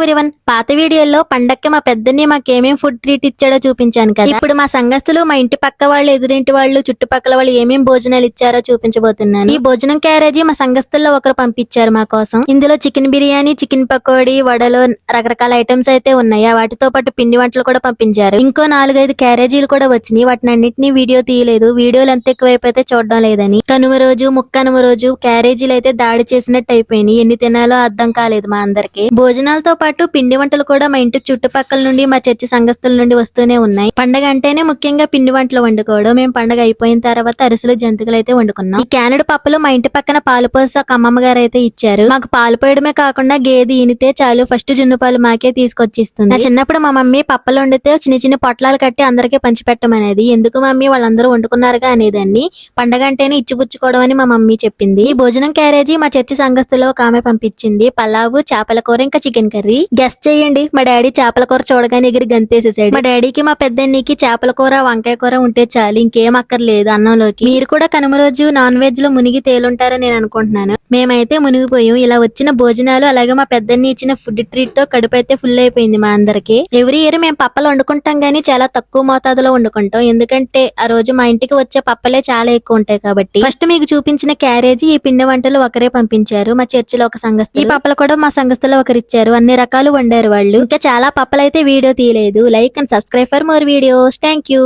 Everyone పాత వీడియోలో పండక్కి మా పెద్దని మాకేమేం ఫుడ్ ట్రీట్ ఇచ్చాడో చూపించాను కదా. ఇప్పుడు మా సంఘస్థులు మా ఇంటి పక్క వాళ్ళు ఎదురింటి వాళ్ళు చుట్టుపక్కల వాళ్ళు ఏమేం భోజనాలు ఇచ్చారో చూపించబోతున్నాను. ఈ భోజనం క్యారేజీ మా సంఘస్థుల్లో ఒకరు పంపించారు మా కోసం. ఇందులో చికెన్ బిర్యానీ చికెన్ పకోడీ వడలు రకరకాల ఐటమ్స్ అయితే ఉన్నాయి. వాటితో పాటు పిండి వంటలు కూడా పంపించారు. ఇంకో నాలుగైదు క్యారేజీలు కూడా వచ్చినాయి. వాటిని అన్నింటినీ వీడియో తీయలేదు. వీడియోలు ఎంత ఎక్కువైపోతే చూడడం లేదని. కనుమ రోజు ముక్కనుమ రోజు క్యారేజీలు అయితే దాడి చేసినట్టు అయిపోయినాయి. ఎన్ని తినాలో అర్థం కాలేదు మా అందరికి. భోజనాలతో పాటు పిండి వంటలు కూడా మా ఇంటి చుట్టుపక్కల నుండి మా చర్చి సంఘస్థుల నుండి వస్తూనే ఉన్నాయి. పండగ అంటేనే ముఖ్యంగా పిండి వంటలు వండుకోవడం. మేము పండగ అయిపోయిన తర్వాత అరిసెలు జంతికలు అయితే వండుకున్నాం. ఈ క్యానడ్ పప్పులు మా ఇంటి పక్కన పాలు పోసి ఒక అమ్మమ్మ గారు అయితే ఇచ్చారు. మాకు పాలు పోయడమే కాకుండా గేదె ఈనితే చాలు. ఫస్ట్ జున్ను పాలు మాకే తీసుకొచ్చిస్తుంది. నా చిన్నప్పుడు మా మమ్మీ పప్పలు వండితే చిన్న చిన్న పొట్లాలు కట్టి అందరికీ పంచిపెట్టమనేది. ఎందుకు మమ్మీ? వాళ్ళందరూ వండుకున్నారుగా అనేదాన్ని. పండగ అంటేనే ఇచ్చిపుచ్చుకోవడం అని మా మమ్మీ చెప్పింది. ఈ భోజనం క్యారేజీ మా చర్చి సంఘస్థలో ఒక ఆమె పంపించింది. పలావు చేపల కూర ఇంకా చికెన్ కర్రీ. గెస్ట్ చేయండి. మా డాడీ చేపల కూర చూడగానే ఎగిరి గంతేసేసాడు. మా డాడీకి మా పెద్దన్నీకి చేపల కూర వంకాయ కూర ఉంటే చాలు. ఇంకేం అక్కర్లేదు అన్నంలోకి. మీరు కూడా కనుమ రోజు నాన్ వెజ్లో మునిగి తేలుంటారని నేను అనుకుంటున్నాను. మేమైతే మునిగిపోయాం. ఇలా వచ్చిన భోజనాలు అలాగే మా పెద్దన్ని ఇచ్చిన ఫుడ్ ట్రీట్తో కడుపు అయితే ఫుల్ అయిపోయింది మా అందరికి. ఎవ్రీ ఇయర్ మేము పప్పలు వండుకుంటాం గానీ చాలా తక్కువ మోతాదులో వండుకుంటాం. ఎందుకంటే ఆ రోజు మా ఇంటికి వచ్చే పప్పలే చాలా ఎక్కువ ఉంటాయి కాబట్టి. ఫస్ట్ మీకు చూపించిన క్యారేజీ ఈ పిండి వంటలు ఒకరే పంపించారు. మా చర్చిలో ఒక సంఘస్థ ఈ పప్పలు కూడా మా సంఘస్థలో ఒకరు ఇచ్చారు అన్ని రకాలు వండారు వాళ్ళు. ఇంకా చాలా పప్పలైతే వీడియో తీయలేదు. Like and subscribe for more videos thank you